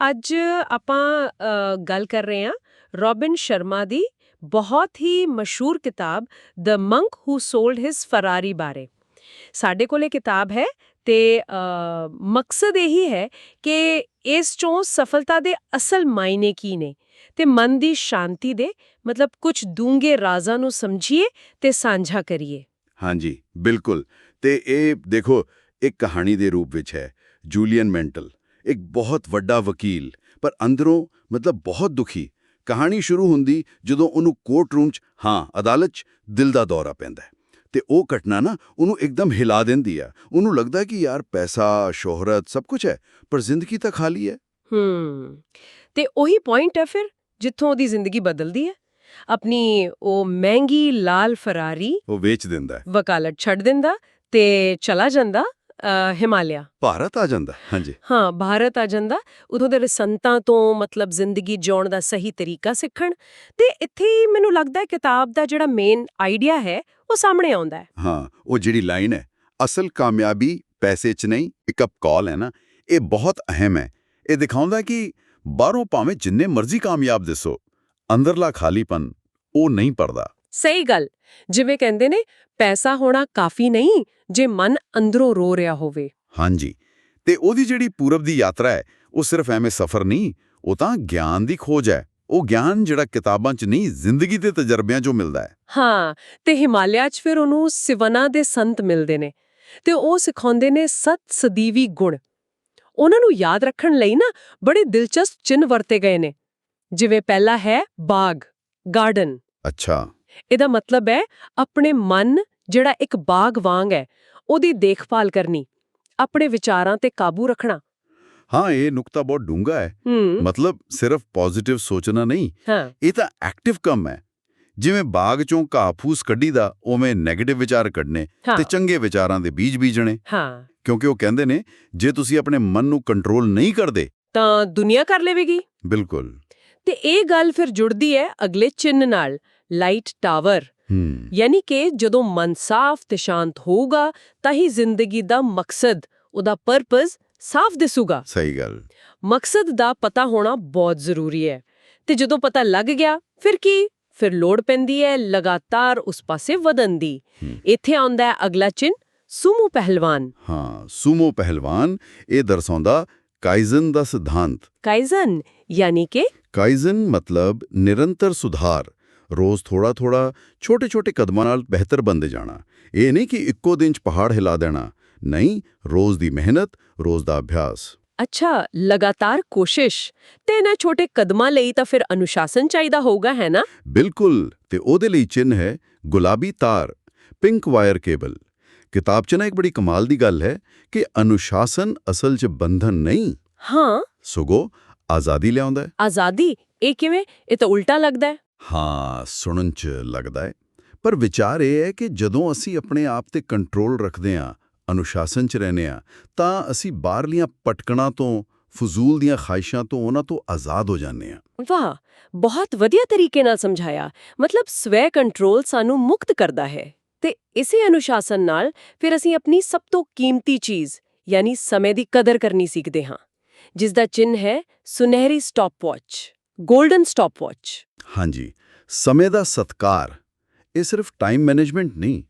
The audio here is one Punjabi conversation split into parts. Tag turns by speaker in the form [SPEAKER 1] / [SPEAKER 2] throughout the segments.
[SPEAKER 1] ਅੱਜ ਆਪਾਂ ਗੱਲ ਕਰ ਰਹੇ ਹਾਂ ਰੋਬਿਨ ਸ਼ਰਮਾ ਦੀ ਬਹੁਤ ਹੀ ਮਸ਼ਹੂਰ ਕਿਤਾਬ ਦ ਮੰਕ ਹੂ ਸੋਲਡ ਹਿਸ ਫਰਾਰੀ ਬਾਰੇ। ਸਾਡੇ ਕੋਲ ਇਹ ਕਿਤਾਬ ਹੈ ਤੇ ਮਕਸਦ ਇਹੀ ਹੈ ਕਿ ਇਸ ਚੋਂ ਸਫਲਤਾ ਦੇ ਅਸਲ ਮਾਇਨੇ ਕੀ ਨੇ ਤੇ ਮਨ ਦੀ ਸ਼ਾਂਤੀ ਦੇ ਮਤਲਬ ਕੁਝ ਡੂੰਘੇ ਰਾਜ਼ਾਂ ਨੂੰ ਸਮਝੀਏ ਤੇ ਸਾਂਝਾ ਕਰੀਏ।
[SPEAKER 2] ਹਾਂਜੀ, ਬਿਲਕੁਲ। ਤੇ ਇਹ ਦੇਖੋ, ਇੱਕ ਕਹਾਣੀ ਦੇ ਰੂਪ ਵਿੱਚ ਹੈ, ਜੂਲੀਅਨ ਮੈਂਟਲ। ਇੱਕ ਬਹੁਤ ਵੱਡਾ ਵਕੀਲ ਪਰ ਅੰਦਰੋਂ ਮਤਲਬ ਬਹੁਤ ਦੁਖੀ। ਕਹਾਣੀ ਸ਼ੁਰੂ ਹੁੰਦੀ ਜਦੋਂ ਉਹਨੂੰ ਕੋਰਟ ਰੂਮ 'ਚ ਹਾਂ ਅਦਾਲਤ 'ਚ ਦਿਲ ਦਾ ਦੌਰਾ ਪੈਂਦਾ ਹੈ। ਤੇ ਉਹ ਘਟਨਾ ਨਾ ਉਹਨੂੰ ਇੱਕਦਮ ਹਿਲਾ ਦਿੰਦੀ ਆ। ਉਹਨੂੰ ਲੱਗਦਾ ਕਿ ਯਾਰ ਪੈਸਾ ਸ਼ੋਹਰਤ ਸਭ ਕੁਝ ਹੈ ਪਰ ਜ਼ਿੰਦਗੀ ਤਾਂ ਖਾਲੀ ਹੈ।
[SPEAKER 1] ਹੂੰ। ਤੇ ਉਹੀ ਪੁਆਇੰਟ ਹੈ ਫਿਰ ਜਿੱਥੋਂ ਉਹਦੀ ਜ਼ਿੰਦਗੀ ਬਦਲਦੀ ਹੈ। ਆਪਣੀ ਉਹ ਮਹਿੰਗੀ ਲਾਲ ਫਰਾਰੀ
[SPEAKER 2] ਉਹ ਵੇਚ ਦਿੰਦਾ
[SPEAKER 1] ਵਕਾਲਤ ਛੱਡ ਦਿੰਦਾ ਤੇ ਚਲਾ ਜਾਂਦਾ। ਹਿਮਾਲਿਆ।
[SPEAKER 2] ਭਾਰਤ ਆ ਜਾਂਦਾ। ਹਾਂਜੀ।
[SPEAKER 1] ਹਾਂ ਭਾਰਤ ਆ ਜਾਂਦਾ। ਉਦੋਂ ਦੇ ਸੰਤਾਂ ਤੋਂ ਮਤਲਬ ਜ਼ਿੰਦਗੀ ਜਿਉਣ ਦਾ ਸਹੀ ਤਰੀਕਾ ਸਿੱਖਣ। ਤੇ ਇੱਥੇ ਹੀ ਮੈਨੂੰ ਲੱਗਦਾ ਹੈ ਕਿਤਾਬ ਦਾ ਜਿਹੜਾ ਮੇਨ ਆਈਡੀਆ ਹੈ ਉਹ ਸਾਹਮਣੇ ਆਉਂਦਾ ਹੈ।
[SPEAKER 2] ਹਾਂ ਉਹ ਜਿਹੜੀ ਲਾਈਨ ਹੈ ਅਸਲ ਕਾਮਯਾਬੀ ਪੈਸੇ 'ਚ ਨਹੀਂ ਪਿਕਅਪ ਕਾਲ ਹੈ ਨਾ ਇਹ ਬਹੁਤ ਅਹਿਮ ਹੈ। ਇਹ ਦਿਖਾਉਂਦਾ ਕਿ ਬਾਹਰੋਂ ਭਾਵੇਂ ਜਿੰਨੇ ਮਰਜ਼ੀ ਕਾਮਯਾਬ ਦਿਸੋ ਅੰਦਰਲਾ ਖਾਲੀਪਨ ਉਹ ਨਹੀਂ ਪੜਦਾ।
[SPEAKER 1] ਸਹੀ ਗੱਲ। ਜਿਵੇਂ ਕਹਿੰਦੇ ਨੇ ਪੈਸਾ ਹੋਣਾ ਕਾਫੀ ਨਹੀਂ ਜੇ ਮਨ ਅੰਦਰੋਂ ਰੋ ਰਿਹਾ ਹੋਵੇ।
[SPEAKER 2] ਹਾਂਜੀ। ਤੇ ਉਹਦੀ ਜਿਹੜੀ ਪੂਰਬ ਦੀ ਯਾਤਰਾ ਹੈ ਉਹ ਸਿਰਫ ਐਵੇਂ ਸਫ਼ਰ ਨਹੀਂ ਉਹ ਤਾਂ ਗਿਆਨ ਦੀ ਖੋਜ ਹੈ। ਉਹ ਗਿਆਨ ਜਿਹੜਾ ਕਿਤਾਬਾਂ 'ਚ ਨਹੀਂ ਜ਼ਿੰਦਗੀ ਦੇ ਤਜਰਬਿਆਂ 'ਚੋਂ ਮਿਲਦਾ ਹੈ।
[SPEAKER 1] ਹਾਂ ਤੇ ਹਿਮਾਲਿਆ 'ਚ ਫਿਰ ਉਹਨੂੰ ਸਿਵਨਾ ਦੇ ਸੰਤ ਮਿਲਦੇ ਨੇ। ਤੇ ਉਹ ਸਿਖਾਉਂਦੇ ਨੇ ਸਤ ਸਦੀਵੀ ਗੁਣ। ਉਹਨਾਂ ਨੂੰ ਯਾਦ ਰੱਖਣ ਲਈ ਨਾ ਬੜੇ ਦਿਲਚਸਪ ਚਿੰਨ੍ਹ ਵਰਤੇ ਗਏ ਨੇ। ਜਿਵੇਂ ਪਹਿਲਾ ਹੈ ਬਾਗ ਗਾਰਡਨ।
[SPEAKER 2] ਅੱਛਾ।
[SPEAKER 1] ਇਹਦਾ ਮਤਲਬ ਹੈ ਆਪਣੇ ਮਨ ਜਿਹੜਾ ਇੱਕ ਬਾਗ ਵਾਂਗ ਹੈ ਉਹਦੀ ਦੇਖਭਾਲ ਕਰਨੀ ਆਪਣੇ ਵਿਚਾਰਾਂ ਤੇ ਕਾਬੂ ਰੱਖਣਾ।
[SPEAKER 2] ਹਾਂ ਇਹ ਨੁਕਤਾ ਬਹੁਤ ਡੂੰਘਾ ਹੈ। ਮਤਲਬ ਸਿਰਫ ਪੋਜ਼ਿਟਿਵ ਸੋਚਣਾ ਨਹੀਂ। ਇਹ ਤਾਂ ਐਕਟਿਵ ਕੰਮ ਹੈ। ਜਿਵੇਂ ਬਾਗ 'ਚੋਂ ਘਾਹ-ਫੂਸ ਕੱਢੀਦਾ ਉਵੇਂ 네ਗੇਟਿਵ ਵਿਚਾਰ ਕੱਢਨੇ ਤੇ ਚੰਗੇ ਵਿਚਾਰਾਂ ਦੇ ਬੀਜ ਬੀਜਣੇ।
[SPEAKER 1] ਹਾਂ।
[SPEAKER 2] ਕਿਉਂਕਿ ਉਹ ਕਹਿੰਦੇ ਨੇ ਜੇ ਤੁਸੀਂ ਆਪਣੇ ਮਨ ਨੂੰ ਕੰਟਰੋਲ ਨਹੀਂ ਕਰਦੇ
[SPEAKER 1] ਤਾਂ ਦੁਨੀਆ ਕਰ ਲਵੇਗੀ।
[SPEAKER 2] ਬਿਲਕੁਲ।
[SPEAKER 1] ਤੇ ਇਹ ਗੱਲ ਫਿਰ ਜੁੜਦੀ ਹੈ ਅਗਲੇ ਚਿੰਨ ਨਾਲ। Light tower. ਯਾਨੀ ਕਿ ਜਦੋਂ ਮਨ ਸਾਫ਼ ਤੇ ਸ਼ਾਂਤ ਹੋਊਗਾ ਤਾਂ ਹੀ ਜ਼ਿੰਦਗੀ ਦਾ ਮਕਸਦ ਉਹਦਾ ਪਰਪਸ ਸਾਫ਼ ਦਿਸੂਗਾ।
[SPEAKER 2] ਸਹੀ ਗੱਲ।
[SPEAKER 1] ਮਕਸਦ ਦਾ ਪਤਾ ਹੋਣਾ ਬਹੁਤ ਜ਼ਰੂਰੀ ਹੈ। ਤੇ ਜਦੋਂ ਪਤਾ ਲੱਗ ਗਿਆ ਫਿਰ ਕੀ? ਫਿਰ ਲੋੜ ਪੈਂਦੀ ਹੈ ਲਗਾਤਾਰ ਉਸ ਪਾਸੇ ਵਧਣ ਦੀ। ਇੱਥੇ ਆਉਂਦਾ ਹੈ ਅਗਲਾ ਚਿੰਨ ਸੂਮੋ ਪਹਿਲਵਾਨ।
[SPEAKER 2] ਹਾਂ ਸੂਮੋ ਪਹਿਲਵਾਨ ਇਹ ਦਰਸਾਉਂਦਾ ਕਾਈਜ਼ਨ ਦਾ ਸਿਧਾਂਤ।
[SPEAKER 1] ਕਾਈਜ਼ਨ ਯਾਨੀ ਕਿ
[SPEAKER 2] ਕਾਈਜ਼ਨ ਮਤਲਬ ਨਿਰੰਤਰ ਸੁਧਾਰ। ਰੋਜ਼ ਥੋੜਾ ਥੋੜਾ ਛੋਟੇ ਛੋਟੇ ਕਦਮਾਂ ਨਾਲ ਬਿਹਤਰ ਬਣਦੇ ਜਾਣਾ। ਇਹ ਨਹੀਂ ਕਿ ਇੱਕੋ ਦਿਨ 'ਚ ਪਹਾੜ ਹਿਲਾ ਦੇਣਾ। ਨਹੀਂ ਰੋਜ਼ ਦੀ ਮਿਹਨਤ ਰੋਜ਼ ਦਾ ਅਭਿਆਸ।
[SPEAKER 1] ਅੱਛਾ ਲਗਾਤਾਰ ਕੋਸ਼ਿਸ਼। ਤੇ ਇਹਨਾਂ ਛੋਟੇ ਕਦਮਾਂ ਲਈ ਤਾਂ ਫਿਰ ਅਨੁਸ਼ਾਸਨ ਚਾਹੀਦਾ ਹੋਊਗਾ ਹੈ ਨਾ?
[SPEAKER 2] ਬਿਲਕੁਲ। ਤੇ ਉਹਦੇ ਲਈ ਚਿੰਨ ਹੈ ਗੁਲਾਬੀ ਤਾਰ ਪਿੰਕ ਵਾਇਰ ਕੇਬਲ। ਕਿਤਾਬ 'ਚ ਨਾ ਇੱਕ ਬੜੀ ਕਮਾਲ ਦੀ ਗੱਲ ਹੈ ਕਿ ਅਨੁਸ਼ਾਸਨ ਅਸਲ 'ਚ ਬੰਧਨ ਨਹੀਂ।
[SPEAKER 1] ਹਾਂ।
[SPEAKER 2] ਸਗੋਂ ਆਜ਼ਾਦੀ ਲਿਆਉਂਦਾ ਹੈ।
[SPEAKER 1] ਆਜ਼ਾਦੀ? ਇਹ ਕਿਵੇਂ? ਇਹ ਤਾਂ ਉਲਟਾ ਲੱਗਦਾ ਹੈ।
[SPEAKER 2] ਹਾਂ, ਸੁਣਨ 'ਚ ਲੱਗਦਾ ਹੈ ਪਰ ਵਿਚਾਰ ਇਹ ਹੈ ਕਿ ਜਦੋਂ ਅਸੀਂ ਆਪਣੇ ਆਪ ਤੇ ਕੰਟਰੋਲ ਰੱਖਦੇ ਹਾਂ, ਅਨੁਸ਼ਾਸਨ 'ਚ ਰਹਨੇ ਆ ਤਾਂ ਅਸੀਂ ਬਾਹਰਲੀਆਂ ਪਟਕਣਾਂ ਤੋਂ, ਫਜ਼ੂਲ ਦੀਆਂ ਖਾਹਿਸ਼ਾਂ ਤੋਂ, ਉਹਨਾਂ ਤੋਂ ਆਜ਼ਾਦ ਹੋ ਜਾਂਦੇ ਹਾਂ।
[SPEAKER 1] ਵਾਹ! ਬਹੁਤ ਵਧੀਆ ਤਰੀਕੇ ਨਾਲ ਸਮਝਾਇਆ। ਮਤਲਬ ਸਵੈ ਕੰਟਰੋਲ ਸਾਨੂੰ ਮੁਕਤ ਕਰਦਾ ਹੈ। ਤੇ ਇਸੇ ਅਨੁਸ਼ਾਸਨ ਨਾਲ ਫਿਰ ਅਸੀਂ ਆਪਣੀ ਸਭ ਤੋਂ ਕੀਮਤੀ ਚੀਜ਼, ਯਾਨੀ ਸਮੇਂ ਦੀ ਕਦਰ ਕਰਨੀ ਸਿੱਖਦੇ ਹਾਂ। ਜਿਸ ਦਾ ਚਿੰਨ ਹੈ ਸੁਨਹਿਰੀ ਸਟਾਪਵਾਚ 골ਡਨ ਸਟਾਪਵਾਚ।
[SPEAKER 2] ਹਾਂਜੀ ਸਮੇਂ ਦਾ ਸਤਕਾਰ ਇਹ ਸਿਰਫ ਟਾਈਮ ਮੈਨੇਜਮੈਂਟ ਨਹੀਂ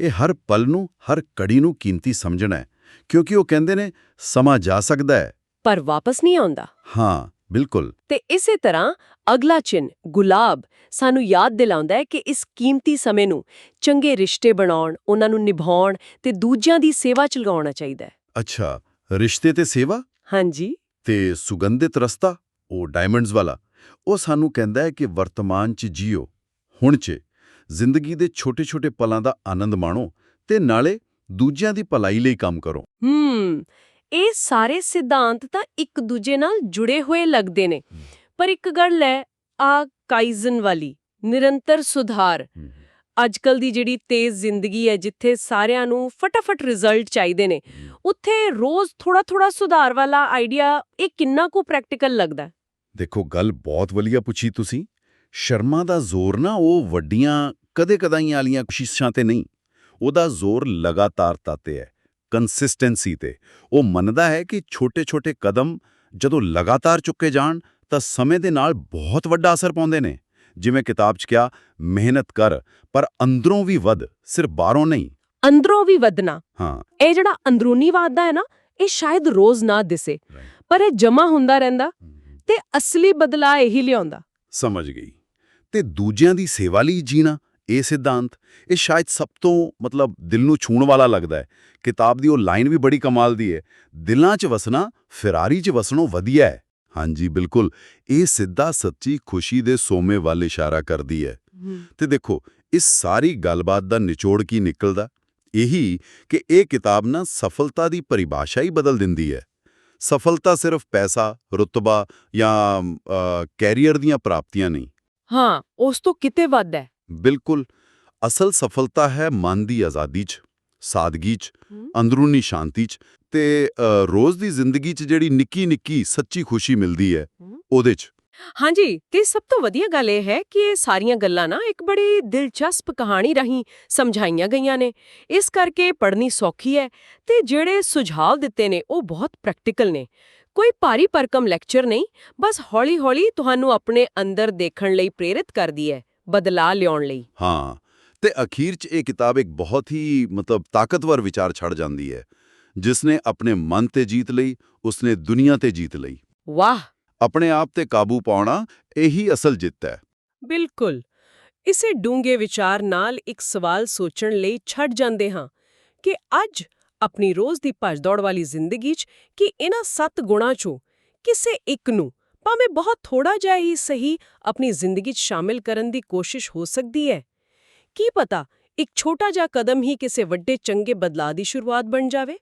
[SPEAKER 2] ਇਹ ਹਰ ਪਲ ਨੂੰ ਹਰ ਕੜੀ ਨੂੰ ਕੀਮਤੀ ਸਮਝਣਾ ਹੈ ਕਿਉਂਕਿ ਉਹ ਕਹਿੰਦੇ ਨੇ ਸਮਾਂ ਜਾ ਸਕਦਾ ਹੈ।
[SPEAKER 1] ਪਰ ਵਾਪਸ ਨਹੀਂ ਆਉਂਦਾ।
[SPEAKER 2] ਹਾਂ ਬਿਲਕੁਲ।
[SPEAKER 1] ਤੇ ਇਸੇ ਤਰ੍ਹਾਂ ਅਗਲਾ ਚਿੰਨ ਗੁਲਾਬ ਸਾਨੂੰ ਯਾਦ ਦਿਲਾਉਂਦਾ ਹੈ ਕਿ ਇਸ ਕੀਮਤੀ ਸਮੇਂ ਨੂੰ ਚੰਗੇ ਰਿਸ਼ਤੇ ਬਣਾਉਣ ਉਹਨਾਂ ਨੂੰ ਨਿਭਾਉਣ ਤੇ ਦੂਜਿਆਂ ਦੀ ਸੇਵਾ ਚ ਲਗਾਉਣਾ ਚਾਹੀਦਾ ਹੈ।
[SPEAKER 2] ਅੱਛਾ ਰਿਸ਼ਤੇ ਤੇ ਸੇਵਾ?
[SPEAKER 1] ਹਾਂਜੀ।
[SPEAKER 2] ਤੇ ਸੁਗੰਧਿਤ ਰਸਤਾ ਉਹ ਡਾਇਮੰਡਸ ਵਾਲਾ। ਉਹ ਸਾਨੂੰ ਕਹਿੰਦਾ ਹੈ ਕਿ ਵਰਤਮਾਨ 'ਚ ਜੀਓ ਹੁਣ 'ਚ। ਜ਼ਿੰਦਗੀ ਦੇ ਛੋਟੇ-ਛੋਟੇ ਪਲਾਂ ਦਾ ਆਨੰਦ ਮਾਣੋ ਤੇ ਨਾਲੇ ਦੂਜਿਆਂ ਦੀ ਭਲਾਈ ਲਈ ਕੰਮ ਕਰੋ।
[SPEAKER 1] ਹੂੰ ਇਹ ਸਾਰੇ ਸਿਧਾਂਤ ਤਾਂ ਇੱਕ ਦੂਜੇ ਨਾਲ ਜੁੜੇ ਹੋਏ ਲੱਗਦੇ ਨੇ। ਪਰ ਇੱਕ ਗੱਲ ਹੈ ਆ ਕਾਈਜ਼ਨ ਵਾਲੀ ਨਿਰੰਤਰ ਸੁਧਾਰ। ਅੱਜਕੱਲ ਦੀ ਜਿਹੜੀ ਤੇਜ਼ ਜ਼ਿੰਦਗੀ ਹੈ ਜਿੱਥੇ ਸਾਰਿਆਂ ਨੂੰ ਫਟਾਫਟ ਰਿਜ਼ਲਟ ਚਾਹੀਦੇ ਨੇ ਉੱਥੇ ਰੋਜ਼ ਥੋੜਾ ਥੋੜਾ ਸੁਧਾਰ ਵਾਲਾ ਆਈਡੀਆ ਇਹ ਕਿੰਨਾ ਕੁ ਪ੍ਰੈਕਟੀਕਲ ਲੱਗਦਾ?
[SPEAKER 2] ਦੇਖੋ ਗੱਲ ਬਹੁਤ ਵਧੀਆ ਪੁੱਛੀ ਤੁਸੀਂ। ਸ਼ਰਮਾ ਦਾ ਜ਼ੋਰ ਨਾ ਉਹ ਵੱਡੀਆਂ ਕਦੇ-ਕਦਾਈਆਂ ਵਾਲੀਆਂ ਕੋਸ਼ਿਸ਼ਾਂ ਤੇ ਨਹੀਂ। ਉਹਦਾ ਜ਼ੋਰ ਲਗਾਤਾਰਤਾ ਤੇ ਹੈ ਕੰਸਿਸਟੈਂਸੀ ਤੇ। ਉਹ ਮੰਨਦਾ ਹੈ ਕਿ ਛੋਟੇ-ਛੋਟੇ ਕਦਮ ਜਦੋਂ ਲਗਾਤਾਰ ਚੁੱਕੇ ਜਾਣ ਤਾਂ ਸਮੇਂ ਦੇ ਨਾਲ ਬਹੁਤ ਵੱਡਾ ਅਸਰ ਪਾਉਂਦੇ ਨੇ। ਜਿਵੇਂ ਕਿਤਾਬ 'ਚ ਕਿਹਾ ਮਿਹਨਤ ਕਰ ਪਰ ਅੰਦਰੋਂ ਵੀ ਵੱਧ ਸਿਰਫ ਬਾਹਰੋਂ ਨਹੀਂ।
[SPEAKER 1] ਅੰਦਰੋਂ ਵੀ ਵਧਣਾ।
[SPEAKER 2] ਹਾਂ।
[SPEAKER 1] ਇਹ ਜਿਹੜਾ ਅੰਦਰੂਨੀ ਵਾਧਾ ਹੈ ਨਾ ਇਹ ਸ਼ਾਇਦ ਰੋਜ਼ ਨਾ ਦਿਸੇ। ਪਰ ਇਹ ਜਮਾ ਹੁੰਦਾ ਰਹਿੰਦਾ। ਤੇ ਅਸਲੀ ਬਦਲਾਅ ਇਹੀ ਲਿਆਉਂਦਾ।
[SPEAKER 2] ਸਮਝ ਗਈ। ਤੇ ਦੂਜਿਆਂ ਦੀ ਸੇਵਾ ਲਈ ਜੀਣਾ ਇਹ ਸਿਧਾਂਤ ਇਹ ਸ਼ਾਇਦ ਸਭ ਤੋਂ ਮਤਲਬ ਦਿਲ ਨੂੰ ਛੂਣ ਵਾਲਾ ਲੱਗਦਾ ਹੈ। ਕਿਤਾਬ ਦੀ ਉਹ ਲਾਈਨ ਵੀ ਬੜੀ ਕਮਾਲ ਦੀ ਹੈ। ਦਿਲਾਂ 'ਚ ਵਸਣਾ ਫਿਰਾਰੀ 'ਚ ਵਸਣੋਂ ਵਧੀਆ ਹੈ। ਹਾਂਜੀ ਬਿਲਕੁਲ। ਇਹ ਸਿੱਧਾ ਸੱਚੀ ਖੁਸ਼ੀ ਦੇ ਸੋਮੇ ਵੱਲ ਇਸ਼ਾਰਾ ਕਰਦੀ ਹੈ। ਤੇ ਦੇਖੋ ਇਸ ਸਾਰੀ ਗੱਲਬਾਤ ਦਾ ਨਿਚੋੜ ਕੀ ਨਿਕਲਦਾ? ਇਹੀ ਕਿ ਇਹ ਕਿਤਾਬ ਨਾ ਸਫਲਤਾ ਦੀ ਪਰਿਭਾਸ਼ਾ ਹੀ ਬਦਲ ਦਿੰਦੀ ਹੈ। ਸਫਲਤਾ ਸਿਰਫ ਪੈਸਾ ਰੁਤਬਾ ਜਾਂ ਕੈਰੀਅਰ ਦੀਆਂ ਪ੍ਰਾਪਤੀਆਂ ਨਹੀਂ
[SPEAKER 1] ਹਾਂ ਉਸ ਤੋਂ ਕਿਤੇ ਵੱਧ ਹੈ
[SPEAKER 2] ਬਿਲਕੁਲ ਅਸਲ ਸਫਲਤਾ ਹੈ ਮਨ ਦੀ ਆਜ਼ਾਦੀ 'ਚ ਸਾਦਗੀ 'ਚ। ਅੰਦਰੂਨੀ ਸ਼ਾਂਤੀ 'ਚ ਤੇ ਰੋਜ਼ ਦੀ ਜ਼ਿੰਦਗੀ 'ਚ ਜਿਹੜੀ ਨਿੱਕੀ ਨਿੱਕੀ ਸੱਚੀ ਖੁਸ਼ੀ ਮਿਲਦੀ ਹੈ। ਉਹਦੇ 'ਚ
[SPEAKER 1] ਹਾਂਜੀ ਤੇ ਸਭ ਤੋਂ ਵਧੀਆ ਗੱਲ ਇਹ ਹੈ ਕਿ ਇਹ ਸਾਰੀਆਂ ਗੱਲਾਂ ਨਾ ਇੱਕ ਬੜੀ ਦਿਲਚਸਪ ਕਹਾਣੀ ਰਾਹੀਂ ਸਮਝਾਈਆਂ ਗਈਆਂ ਨੇ। ਇਸ ਕਰਕੇ ਪੜ੍ਹਨੀ ਸੌਖੀ ਹੈ ਤੇ ਜਿਹੜੇ ਸੁਝਾਅ ਦਿੱਤੇ ਨੇ ਉਹ ਬਹੁਤ ਪ੍ਰੈਕਟੀਕਲ ਨੇ। ਕੋਈ ਭਾਰੀ ਭਰਕਮ ਲੈਕਚਰ ਨਹੀਂ ਬਸ ਹੌਲੀ-ਹੌਲੀ ਤੁਹਾਨੂੰ ਆਪਣੇ ਅੰਦਰ ਦੇਖਣ ਲਈ ਪ੍ਰੇਰਿਤ ਕਰਦੀ ਹੈ ਬਦਲਾਅ ਲਿਆਉਣ ਲਈ।
[SPEAKER 2] ਹਾਂ ਤੇ ਅਖੀਰ 'ਚ ਇਹ ਕਿਤਾਬ ਇੱਕ ਬਹੁਤ ਹੀ ਮਤਲਬ ਤਾਕਤਵਰ ਵਿਚਾਰ ਛੱਡ ਜਾਂਦੀ ਹੈ ਜਿਸਨੇ ਆਪਣੇ ਮਨ ਤੇ ਜੀਤ ਲਈ ਉਸਨੇ ਦੁਨੀਆ ਤੇ ਜੀਤ ਲਈ।
[SPEAKER 1] ਵਾਹ!
[SPEAKER 2] ਆਪਣੇ ਆਪ ਤੇ ਕਾਬੂ ਪਾਉਣਾ ਇਹੀ ਅਸਲ ਜਿੱਤ ਹੈ।
[SPEAKER 1] ਬਿਲਕੁਲ। ਇਸੇ ਡੂੰਘੇ ਵਿਚਾਰ ਨਾਲ ਇੱਕ ਸਵਾਲ ਸੋਚਣ ਲਈ ਛੱਡ ਜਾਂਦੇ ਹਾਂ ਕਿ ਅੱਜ ਆਪਣੀ ਰੋਜ਼ ਦੀ ਭੱਜ-ਦੌੜ ਵਾਲੀ ਜ਼ਿੰਦਗੀ 'ਚ ਕਿ ਇਹਨਾਂ ਸੱਤ ਗੁਣਾਂ 'ਚੋਂ ਕਿਸੇ ਇੱਕ ਨੂੰ ਭਾਵੇਂ ਬਹੁਤ ਥੋੜਾ ਜਿਹਾ ਹੀ ਸਹੀ ਆਪਣੀ ਜ਼ਿੰਦਗੀ 'ਚ ਸ਼ਾਮਿਲ ਕਰਨ ਦੀ ਕੋਸ਼ਿਸ਼ ਹੋ ਸਕਦੀ ਹੈ? ਕੀ ਪਤਾ ਇੱਕ ਛੋਟਾ ਜਿਹਾ ਕਦਮ ਹੀ ਕਿਸੇ ਵੱਡੇ ਚੰਗੇ ਬਦਲਾਅ ਦੀ ਸ਼ੁਰੂਆਤ ਬਣ ਜਾਵੇ?